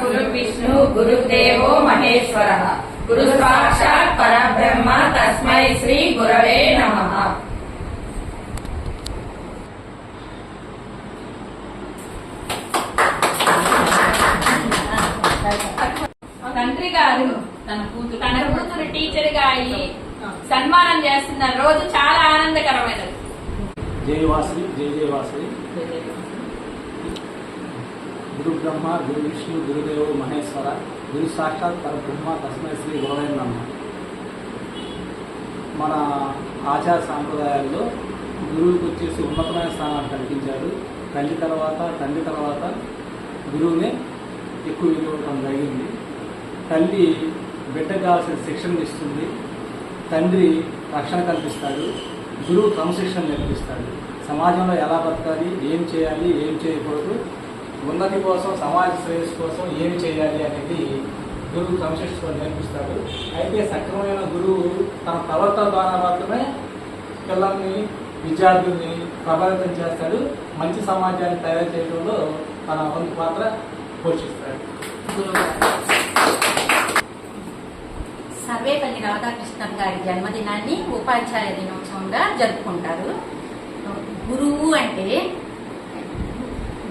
గురు విష్ణు గురుదేవో మహేశ్వర. గురు సాక్షాత్ పరబ్రహ్మ తస్మై శ్రీ గురవే నమః. తండ్రి గారు తన కూతురు తన కూతురు టీచర్గా అయ్యి సన్మానం చేస్తున్నారు రోజు చాలా ఆనందకరమైనది. జై వాసవి జై జై వాసవి గురు బ్రహ్మ గురు విష్ణు గురుదేవుడు మహేశ్వర గురు సాక్షాత్ పరబ్రహ్మ తస్మై శ్రీ గురవే మన ఆచార సాంప్రదాయాల్లో గురువుకి వచ్చేసి ఉన్నతమైన స్థానాన్ని కల్పించారు. తల్లి తర్వాత తండ్రి తర్వాత గురువునే ఎక్కువ ఇవ్వడం జరిగింది తల్లి బిడ్డకు కావాల్సిన శిక్షణ ఇస్తుంది. తండ్రి రక్షణ కల్పిస్తాడు. గురువు క్రమశిక్షణ నేర్పిస్తాడు. సమాజంలో ఎలా బతకాలి ఏం చేయాలి ఏం చేయకూడదు ఉన్నతి కోసం సమాజ శ్రేయస్సు కోసం ఏమి చేయాలి అనేది గురువు క్రమశిక్షణ నేర్పిస్తాడు. అయితే సక్రమైన గురువు తన ప్రవర్తన ద్వారా మాత్రమే పిల్లల్ని విద్యార్థుల్ని ప్రభావితం చేస్తాడు. మంచి సమాజాన్ని తయారు చేయడంలో తన వంతు పాత్ర పోషిస్తాడు. సర్వేపల్లి రాధాకృష్ణన్ గారి జన్మదినాన్ని ఉపాధ్యాయ దినోత్సవంగా జరుపుకుంటారు. గురువు అంటే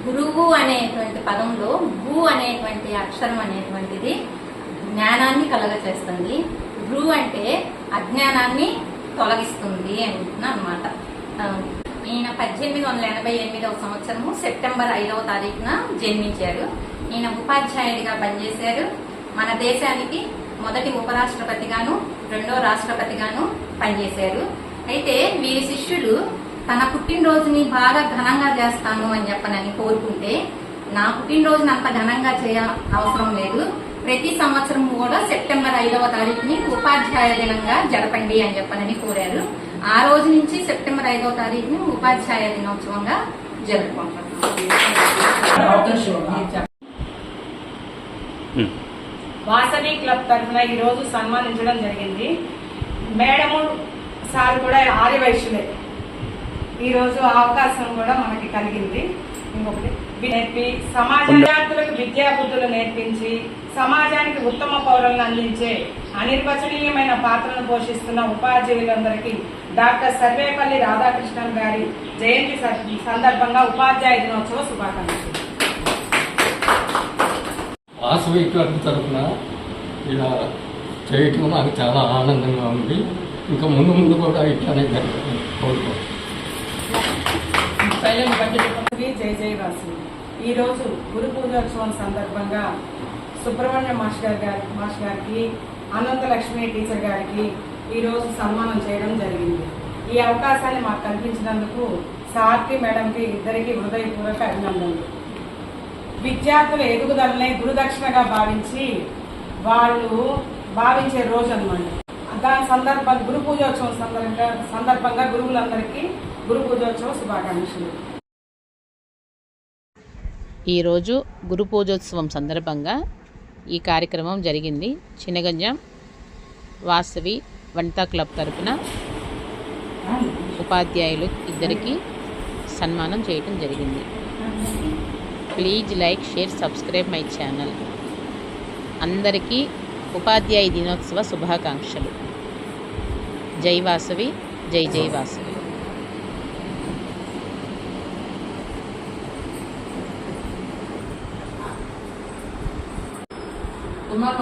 గురువు అనేటువంటి పదంలో గు అనేటువంటి అక్షరం అనేటువంటిది జ్ఞానాన్ని కలగచేస్తుంది. గు అంటే అజ్ఞానాన్ని తొలగిస్తుంది అనమాట ఈయన పద్దెనిమిది వందల ఎనభై ఎనిమిదవ సంవత్సరము సెప్టెంబర్ ఐదవ తారీఖున జన్మించారు ఈయన ఉపాధ్యాయుడిగా పనిచేశారు. మన దేశానికి మొదటి ఉపరాష్ట్రపతిగాను రెండో రాష్ట్రపతిగాను పనిచేశారు. అయితే వీరి శిష్యులు తన పుట్టినరోజుని బాగా ఘనంగా చేస్తాను అని చెప్పనని కోరుకుంటే నా పుట్టినరోజుని అంత ఘనంగా చేయ అవసరం లేదు. ప్రతి సంవత్సరం కూడా సెప్టెంబర్ ఐదవ తారీఖుని ఉపాధ్యాయ దినంగా జరపండి అని చెప్పనని కోరారు. ఆ రోజు నుంచి సెప్టెంబర్ ఐదవ తారీఖుని ఉపాధ్యాయ దినోత్సవంగా జరుపుకుంటాం వాసవి క్లబ్ తరఫున ఈ రోజు సన్మానించడం జరిగింది. మేడము సార్ కూడా ఆర్య వైశ్యులే ఈ రోజు ఆ అవకాశం కూడా మనకి కలిగింది. ఇంకొకటి నేర్పి సమాజ విద్యార్థులకు విద్యా బుద్ధులు నేర్పించి సమాజానికి ఉత్తమ పౌరులను అందించే అనిర్వచనీయమైన పాత్రను పోషిస్తున్న ఉపాధ్యాయులందరికీ డాక్టర్ సర్వేపల్లి రాధాకృష్ణన్ గారి జయంతి సందర్భంగా ఉపాధ్యాయ దినోత్సవ శుభాకాంక్షలు. వాసవి క్లబ్ తరఫున ఇలా చేయటం నాకు చాలా ఆనందంగా ఉంది. ఇంకా ముందు ముందు కూడా ఇట్లానే జరగాలని కోరుకుంటున్నాను. శ్రీ జై జై జయవాసి ఈ రోజు గురు పూజోత్సవం సందర్భంగా సుబ్రహ్మణ్య మాస్టర్ గారి మాస్టర్ గారికి అనంతలక్ష్మి టీచర్ గారికి ఈరోజు సన్మానం చేయడం జరిగింది. ఈ అవకాశాన్ని మాకు కల్పించినందుకు సార్కి మేడంకి ఇద్దరికి హృదయపూర్వక అభినందనలు. విద్యార్థుల ఎదుగుదలనే గురుదక్షిణగా భావించి వాళ్ళు భావించే రోజు అనమాట దాని సందర్భం గురు పూజోత్సవం సందర్భంగా సందర్భంగా గురువులందరికీ గురు పూజోత్సవ శుభాకాంక్షలు. ఈరోజు గురు పూజోత్సవం సందర్భంగా ఈ కార్యక్రమం జరిగింది. చినగంజం వాసవి వనితా క్లబ్ తరపున ఉపాధ్యాయులు ఇద్దరికి సన్మానం చేయటం జరిగింది. Please like share subscribe my channel. అందరికీ ఉపాధ్యాయ దినోత్సవ శుభాకాంక్షలు. జై వాసవి జై జై వాసవి. tomar